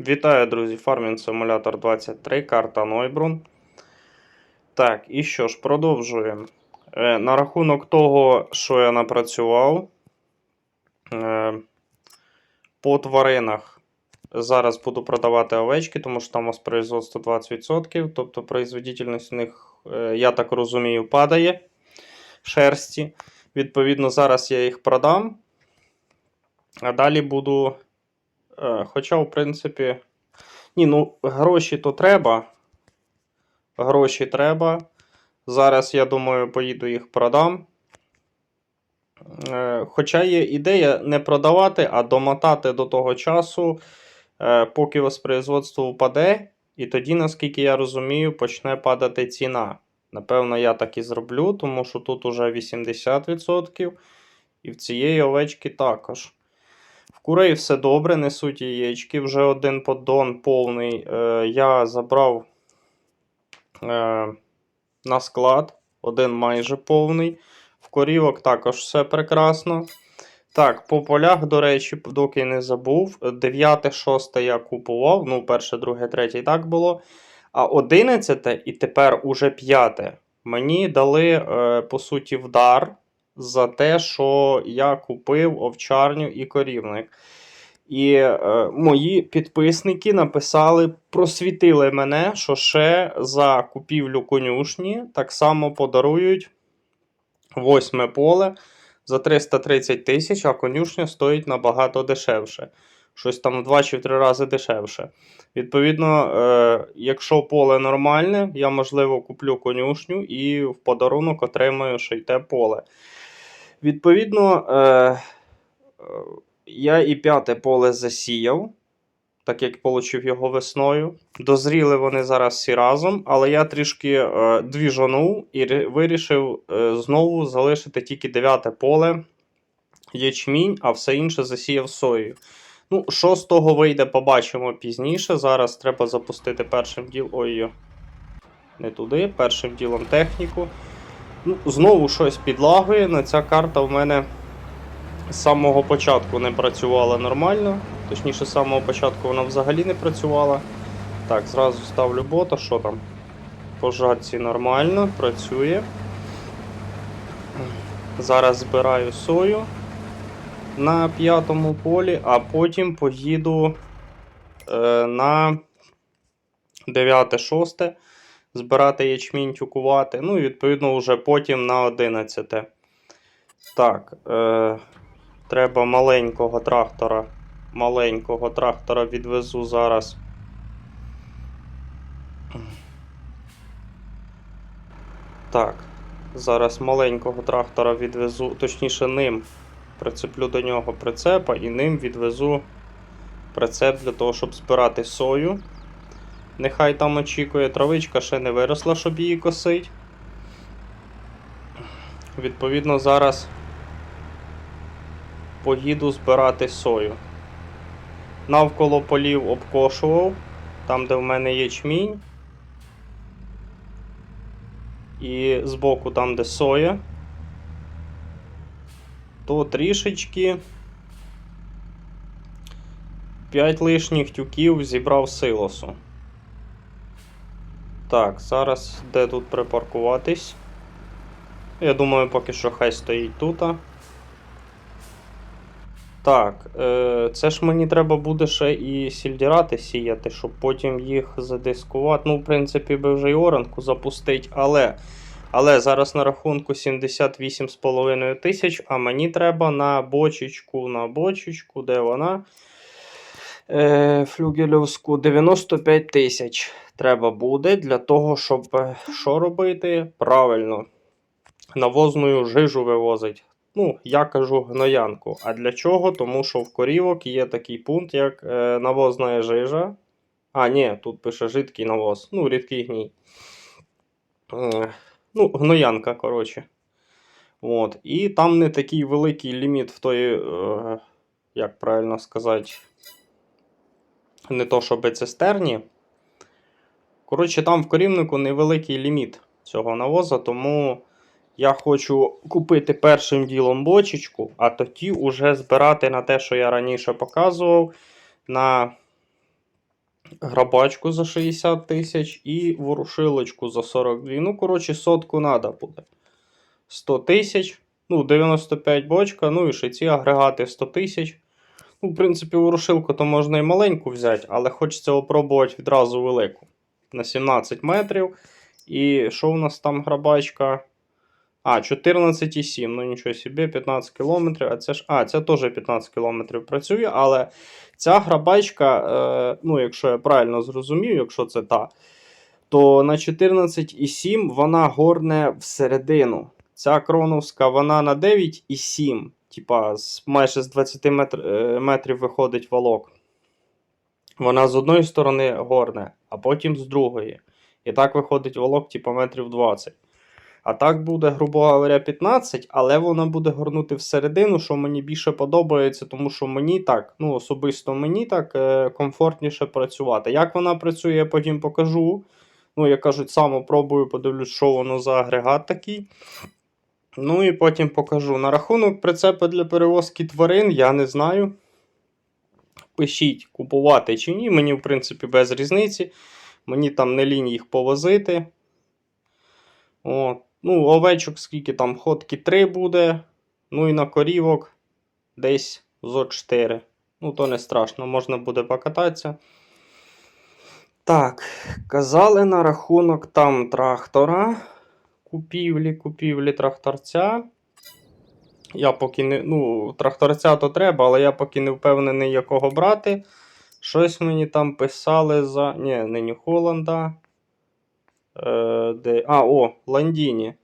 Вітаю, друзі! Farming Simulator 23, карта Нойбрун. Так, і що ж, продовжуємо. Е, на рахунок того, що я напрацював е, по тваринах. Зараз буду продавати овечки, тому що там у вас производство 20%, тобто производительність у них, е, я так розумію, падає шерсті. Відповідно, зараз я їх продам. А далі буду. Е, Хоча, в принципі, ні, ну, гроші то треба. Гроші треба. Зараз, я думаю, поїду їх продам. Е, Хоча є ідея не продавати, а домотати до того часу, е, поки воспроизводство впаде, і тоді, наскільки я розумію, почне падати ціна. Напевно, я так і зроблю, тому що тут уже 80%, і в цієї овечки також. В курей все добре, несуть яєчки. Вже один поддон повний. Е, я забрав е, на склад, один майже повний. В корівок також все прекрасно. Так, по полях, до речі, доки не забув. 9, 6 я купував. Ну, перше, друге, третє і так було. А 11 і тепер уже 5 мені дали, е, по суті, вдар за те, що я купив овчарню і корівник. І е, мої підписники написали, просвітили мене, що ще за купівлю конюшні так само подарують восьме поле за 330 тисяч, а конюшня стоїть набагато дешевше. Щось там в 2 чи в 3 рази дешевше. Відповідно, е, якщо поле нормальне, я, можливо, куплю конюшню і в подарунок отримаю ще й те поле. Відповідно, е, е, я і п'яте поле засіяв, так як отримав його весною. Дозріли вони зараз всі разом, але я трішки е, двіжанув і вирішив е, знову залишити тільки дев'яте поле ячмінь, а все інше засіяв сою. Ну, що з того вийде, побачимо пізніше. Зараз треба запустити першим ділом. Ой, не туди, першим ділом техніку. Ну, знову щось підлагує. На ця карта в мене з самого початку не працювала нормально. Точніше, з самого початку вона взагалі не працювала. Так, зразу ставлю бота, що там? По жатці нормально, працює. Зараз збираю сою на п'ятому полі, а потім поїду е, на 9-6 збирати ячмінь, тюкувати. Ну і відповідно вже потім на 11. Так, е, треба маленького трактора. Маленького трактора відвезу зараз. Так, зараз маленького трактора відвезу, точніше ним прицеплю до нього прицепа і ним відвезу прицеп для того, щоб збирати сою. Нехай там очікує, травичка ще не виросла, щоб її косить. Відповідно, зараз поїду збирати сою. Навколо полів обкошував, там, де в мене ячмінь. І збоку, там, де соя, то трішечки 5 лишніх тюків зібрав силосу. Так, зараз де тут припаркуватись? Я думаю, поки що хай стоїть тут. Так, е, це ж мені треба буде ще і сільдірати сіяти, щоб потім їх задискувати. Ну, в принципі, би вже й оранку запустить, але. Але зараз на рахунку 78,5 тисяч, а мені треба на бочечку, на бочечку, де вона? Е, флюгельовську 95 тисяч треба буде для того, щоб е, що робити? Правильно, навозною жижу вивозить. Ну, я кажу гноянку. А для чого? Тому що в корівок є такий пункт, як е, навозна жижа. А, ні, тут пише жидкий навоз. Ну, рідкий гній. Е, ну, гноянка, коротше. От. І там не такий великий ліміт в той, е, як правильно сказати, не то, щоб цистерні. Коротше, там в корівнику невеликий ліміт цього навоза, тому я хочу купити першим ділом бочечку, а тоді вже збирати на те, що я раніше показував, на грабачку за 60 тисяч і ворушилочку за 42. Ну, коротше, сотку треба буде. 100 тисяч. Ну, 95 бочка, ну і ще ці агрегати 100 тисяч. В принципі, ворушилку то можна і маленьку взяти, але хочеться опробувати відразу велику. На 17 метрів. І що у нас там грабачка? А, 14,7. Ну нічого собі, 15 кілометрів. А це ж. А, це теж 15 кілометрів працює, але ця грабачка, е, ну, якщо я правильно зрозумів, якщо це та, то на 14,7 вона горне всередину. Ця кроновська вона на 9,7. Типа, з, майже з 20 метр, е, метрів виходить валок. Вона з одної сторони горне, а потім з другої. І так виходить волок, типу, метрів 20. А так буде, грубо говоря, 15, але вона буде горнути всередину, що мені більше подобається, тому що мені так, ну особисто мені так е, комфортніше працювати. Як вона працює, я потім покажу. Ну, як кажуть, сам опробую, подивлюсь, що воно за агрегат такий. Ну і потім покажу. На рахунок прицепа для перевозки тварин, я не знаю. Пишіть, купувати чи ні. Мені, в принципі, без різниці. Мені там не лінь їх повозити. От. Ну, овечок, скільки там ходки 3 буде. Ну і на корівок десь зо 4. Ну, то не страшно, можна буде покататися. Так, казали на рахунок там трактора. Купівлі, купівлі тракторця. Я поки не. Ну, тракторця то треба, але я поки не впевнений, якого брати. Щось мені там писали за. Ні, не Нью Холланда. Е, де... А, о, Ландіні.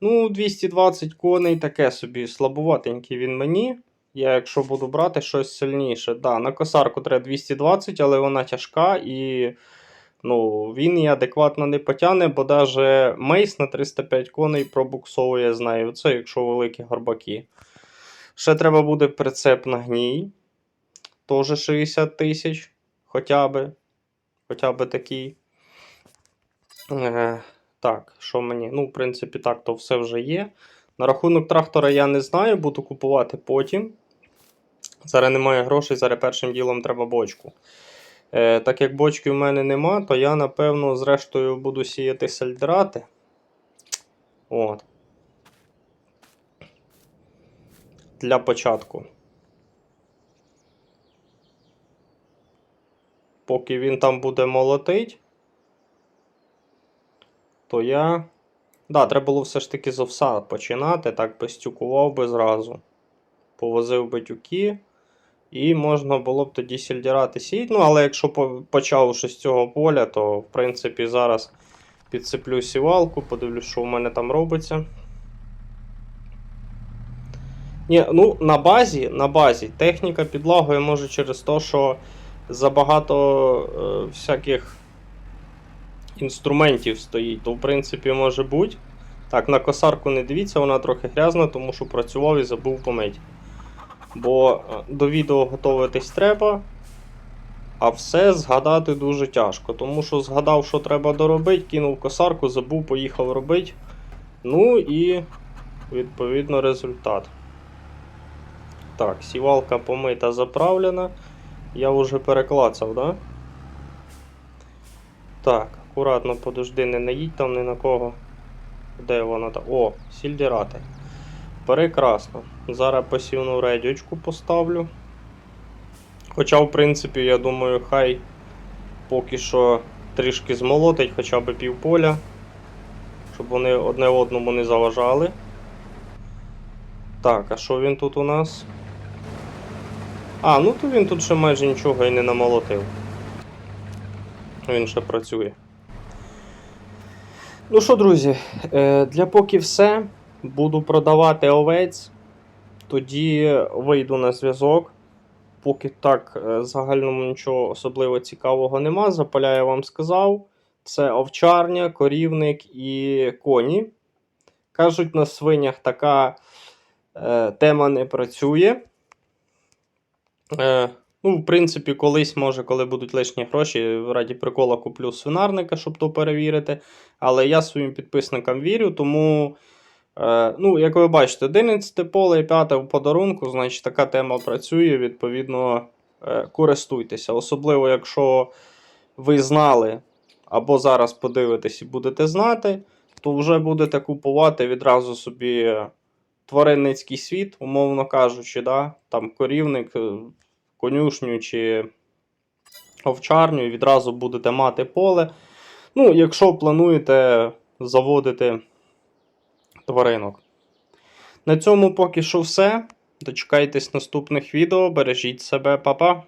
Ну, 220 коней, таке собі слабуватенький він мені. Я, якщо буду брати щось сильніше. Да, на косарку треба 220, але вона тяжка і ну, він її адекватно не потягне, бо навіть мейс на 305 коней пробуксовує з нею. Це якщо великі горбаки. Ще треба буде прицеп на гній. Теж 60 тисяч. Хоча би. Хоча би такий. Е, так, що мені? Ну, в принципі, так, то все вже є. На рахунок трактора я не знаю, буду купувати потім. Зараз немає грошей, зараз першим ділом треба бочку. Е, так як бочки в мене нема, то я, напевно, зрештою буду сіяти сельдрати. От. Для початку. Поки він там буде молотить, то я. Да, треба було все ж таки з овса починати, так би стюкував би зразу. Повозив би тюки. І можна було б тоді сільдірати сіять. Ну, але якщо по- почав ще з цього поля, то в принципі зараз підсиплю сівалку, подивлюсь, що в мене там робиться. Ні, ну на базі, на базі техніка підлагує може через те, що забагато е, всяких інструментів стоїть, то в принципі може бути. Так, на косарку не дивіться, вона трохи грязна, тому що працював і забув помити. Бо е, до відео готуватись треба, а все згадати дуже тяжко. Тому що згадав, що треба доробити, кинув косарку, забув, поїхав робити. Ну і відповідно результат. Так, сівалка помита, заправлена. Я вже переклацав, да? Так, акуратно подожди, не наїдь там ні на кого. Де вона там? О, сільдірати. Прекрасно. Зараз посівну редючку поставлю. Хоча, в принципі, я думаю, хай поки що трішки змолотить хоча б півполя, щоб вони одне одному не заважали. Так, а що він тут у нас? А, ну то він тут ще майже нічого і не намолотив. Він ще працює. Ну що, друзі, е, для поки все. Буду продавати овець. Тоді вийду на зв'язок. Поки так е, загальному нічого особливо цікавого нема. Запаля я вам сказав. Це овчарня, корівник і коні. Кажуть, на свинях така е, тема не працює. Е, ну, в принципі, колись, може, коли будуть лишні гроші, раді прикола куплю свинарника, щоб то перевірити. Але я своїм підписникам вірю, тому. Е, ну, як ви бачите, 11 поле і 5 в подарунку, значить така тема працює, відповідно, е, користуйтеся. Особливо, якщо ви знали, або зараз подивитесь і будете знати, то вже будете купувати відразу собі тваринницький світ, умовно кажучи, да? там корівник, е, конюшню чи овчарню, і відразу будете мати поле. Ну, якщо плануєте заводити тваринок. На цьому поки що все. Дочекайтесь наступних відео. Бережіть себе, па-па!